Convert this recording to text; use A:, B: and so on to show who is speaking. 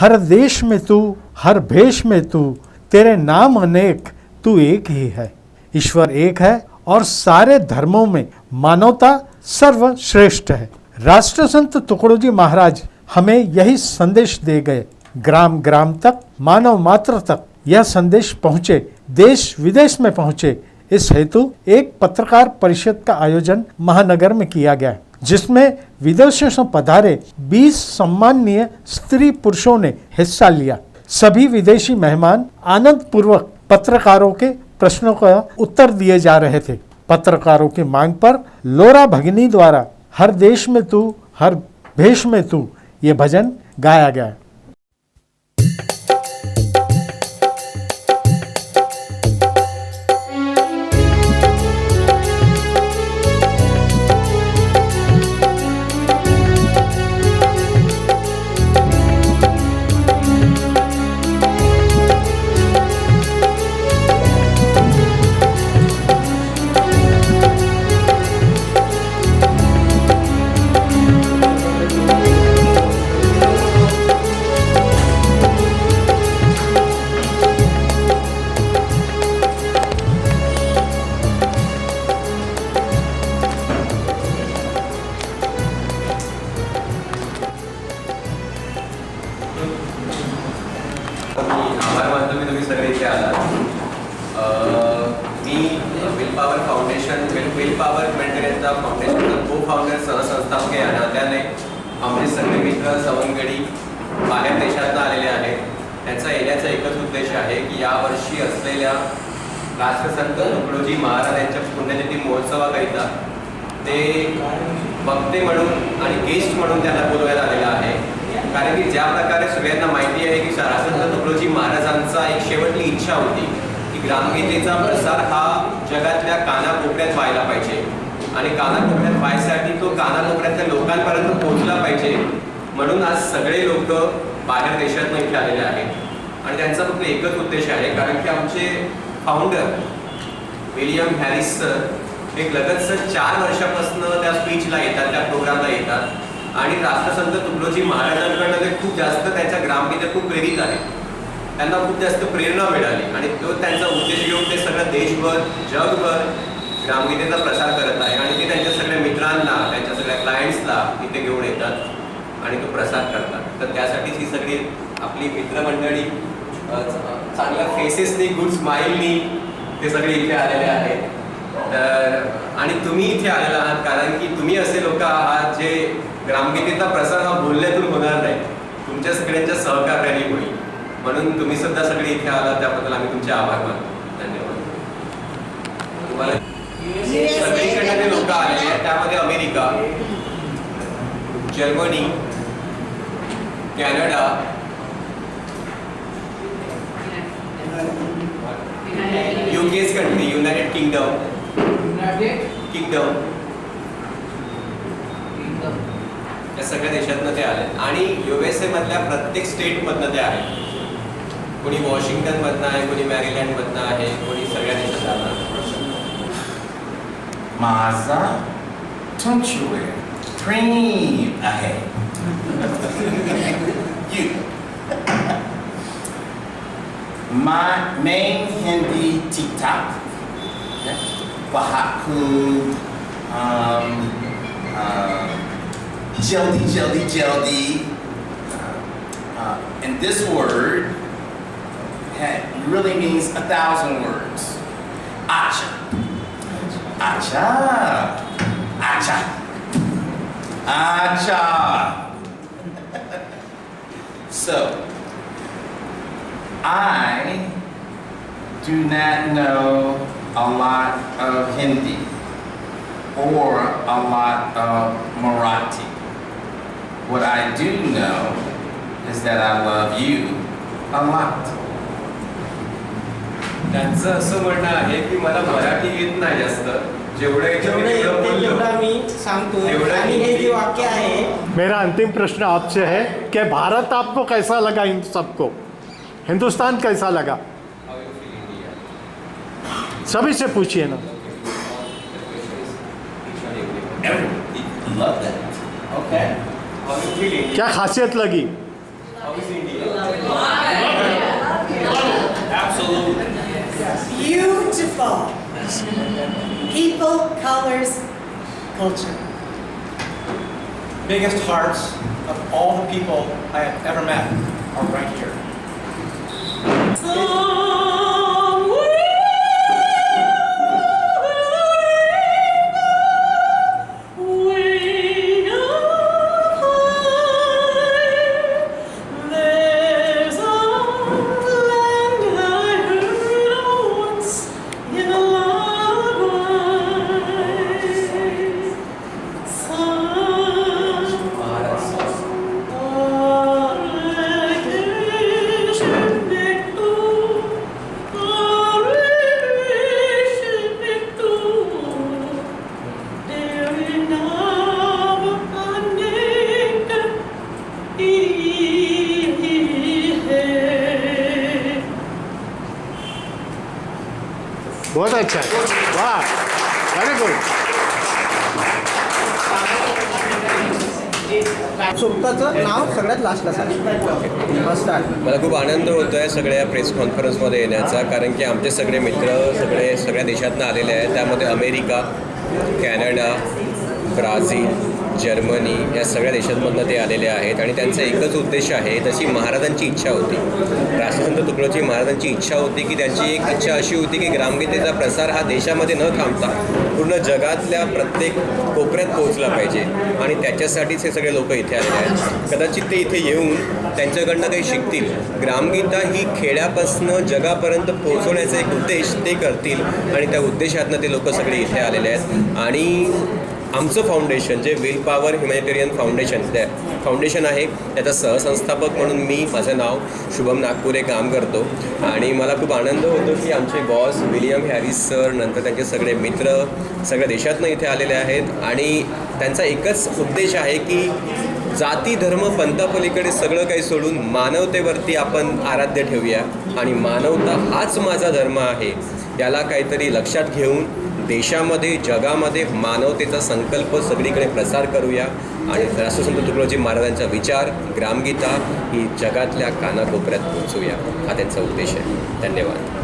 A: हर देश में तू, हर भेष में तू, तेरे नाम अनेक, तू एक ही है। ईश्वर एक है और सारे धर्मों में मानवता सर्वश्रेष्ठ है। राष्ट्रसंत तुकडोजी महाराज हमें यही संदेश दे गए ग्राम ग्राम तक मानव मात्र तक यह संदेश पहुँचे देश विदेश में पहुँचे। इस हेतु एक पत्रकार परिषद का आयोजन महानगर में किया गया। जिसमें विदेशों से पधारे 20 सम्माननीय स्त्री पुरुषों ने हिस्सा लिया। सभी विदेशी मेहमान आनंद पूर्वक पत्रकारों के प्रश्नों का उत्तर दिए जा रहे थे। पत्रकारों की मांग पर लोरा भगनी द्वारा, हर देश में तू, हर भेष में तू, ये भजन गाया गया।
B: आभार मानतो मी तुम्ही सगळे इथे आलात. अं, मी will power foundation will will power मेंटेनचा फाउंडेशनचा को फाउंडर सहसंस्थापक आहे. नात्याने आमचे सगळे मित्र सवंगडी बाहेर देशातनं आलेले आहेत. त्यांचा येण्याचा एकच उद्देश आहे की यावर्षी असलेल्या राष्ट्रसंत तुकडोजी महाराज यांच्या पुण्यतिथी महोत्सवाकरिता ते वक्ते म्हणून आणि गेस्ट म्हणून त्यांना बोलवायला आलेलं आहे. कारण की ज्या प्रकारे सगळ्यांना माहिती आहे की राष्ट्रसंत तुकडोजी महाराजांचा एक शेवटली इच्छा होती की ग्रामगीतेचा प्रसार हा जगातल्या कानाकोपऱ्यात व्हायला पाहिजे. आणि कानाकोपऱ्यात व्हायसाठी तो कानाकोपऱ्यातल्या लोकांपर्यंत पोहोचला पाहिजे. म्हणून आज सगळे लोक बाहेर देशातून इथे आलेले आहेत. आणि त्यांचा फक्त एकच उद्देश आहे कारण की आमचे फाउंडर विलियम हॅरिस सर एक लगतच चार वर्षापासून त्या स्पीचला येतात त्या प्रोग्रामला येतात. आणि राष्ट्रसंत तुकडोजी महाराजांकडनं ते खूप जास्त त्यांच्या ग्रामगीते खूप प्रेरित आहेत त्यांना खूप जास्त प्रेरणा मिळाली आणि तो त्यांचा उद्देश घेऊन ते सगळं देशभर जगभर ग्रामगीतेचा प्रसार करत आहे आणि ते त्यांच्या सगळ्या मित्रांना त्यांच्या सगळ्या क्लायंट्सला इथे घेऊन येतात आणि तो प्रसार करतात. तर त्यासाठीच ही सगळी आपली मित्रमंडळी चांगल्या फेसेसनी गुड स्माईलनी ते सगळे इथे आलेले आहेत. तर आणि तुम्ही इथे आलेला आहात कारण की तुम्ही असे लोक आहात जे ग्रामगीतेचा प्रसार हा बोलण्यातून होणार नाही. तुमच्या सगळ्यांच्या सहकार्याने होईल. म्हणून तुम्ही सुद्धा सगळे इथे आलात त्याबद्दल आम्ही तुमचे आभार मानतो. धन्यवाद. तुम्हाला सगळीकडे जे लोक आलेले आहेत त्यामध्ये America Germany Canada UKs country United Kingdom Kingdom या सगळ्या देशातनं ते आले. आणि युएसए मधल्या प्रत्येक स्टेट मधनं ते आहे कोणी वॉशिंग्टन मधनं आहे कोणी मॅरीलँड मधनं आहे कोणी सगळ्या देशात आला.
C: माझा प्रेम आहे. You. my main Hindi TikTok Wahaku um, uh, Jeldy Jeldy Jeldy uh, and this word ha- really means a thousand words Acha Acha. Acha. Acha. so, I do not know a lot of Hindi or a lot of Marathi. What I do know is that I love you a lot.
B: त्यांचं असं म्हणणं आहे की मला मराठी येत नाही जास्त. जेवढं येतं
D: जेवढं
B: मी तेवढं
D: येते
B: बोललो.
D: तेवढं मी सांगतो.
B: एवढं
D: आणि हे जे वाक्य आहे
A: मेरा अंतिम प्रश्न आपसे है कि भारत आपको कैसा लगा इन सबको? हिंदुस्तान कैसा लगा?
B: How you feel India?
A: सभी से पूछिए ना। क्या खासियत लगी
E: Beautiful. People, colors, culture.
F: Biggest hearts of all the people I have ever met are right here.
G: Oh. अच्छा वाह वेरी गुड
D: स्वतःचं नाव सगळ्यात लास्टला सांग. स्टार्ट
B: मला खूप आनंद होतो आहे सगळ्या प्रेस कॉन्फरन्समध्ये येण्याचा कारण की आमचे सगळे मित्र सगळे सगळ्या देशातनं आलेले आहेत. त्यामध्ये अमेरिका कॅनडा ब्राझील जर्मनी या सगळ्या देशांमधनं ते आलेले आहेत आणि त्यांचा एकच उद्देश आहे तशी महाराजांची इच्छा होती. राष्ट्रसंत तुकडोजी महाराजांची इच्छा होती की त्यांची एक इच्छा अशी होती की ग्रामगीतेचा प्रसार हा देशामध्ये न थांबता पूर्ण जगातल्या प्रत्येक कोपऱ्यात पोहोचला पाहिजे आणि त्याच्यासाठीच हे सगळे लोक इथे आलेले आहेत. कदाचित ते इथे येऊन त्यांच्याकडनं काही शिकतील. ग्रामगीता ही खेड्यापासनं जगापर्यंत पोहोचवण्याचा एक उद्देश ते करतील आणि त्या उद्देशातनं ते लोक सगळे इथे आलेले आहेत. आणि आमचं फाउंडेशन जे विल पॉवर ह्युमॅनिटेरियन फाउंडेशन त्या फाउंडेशन आहे त्याचा सहसंस्थापक म्हणून मी माझं नाव शुभम नागपुरे काम करतो. आणि मला खूप आनंद होतो की आमचे बॉस विलियम हॅरिस सर नंतर त्यांचे सगळे मित्र सगळ्या देशातनं इथे आलेले आहेत. आणि त्यांचा एकच उद्देश आहे की जाती धर्म पंथापलीकडे सगळं काही सोडून मानवतेवरती आपण आराध्य ठेवूया. आणि मानवता हाच माझा धर्म आहे. याला काहीतरी लक्षात घेऊन देशामध्ये जगामध्ये मानवतेचा संकल्प सगळीकडे प्रसार करूया. आणि राष्ट्रसंत तुकडोजी महाराजांचा विचार ग्रामगीता ही जगातल्या कानाकोपऱ्यात पोहोचूया. हा त्यांचा उद्देश आहे. धन्यवाद.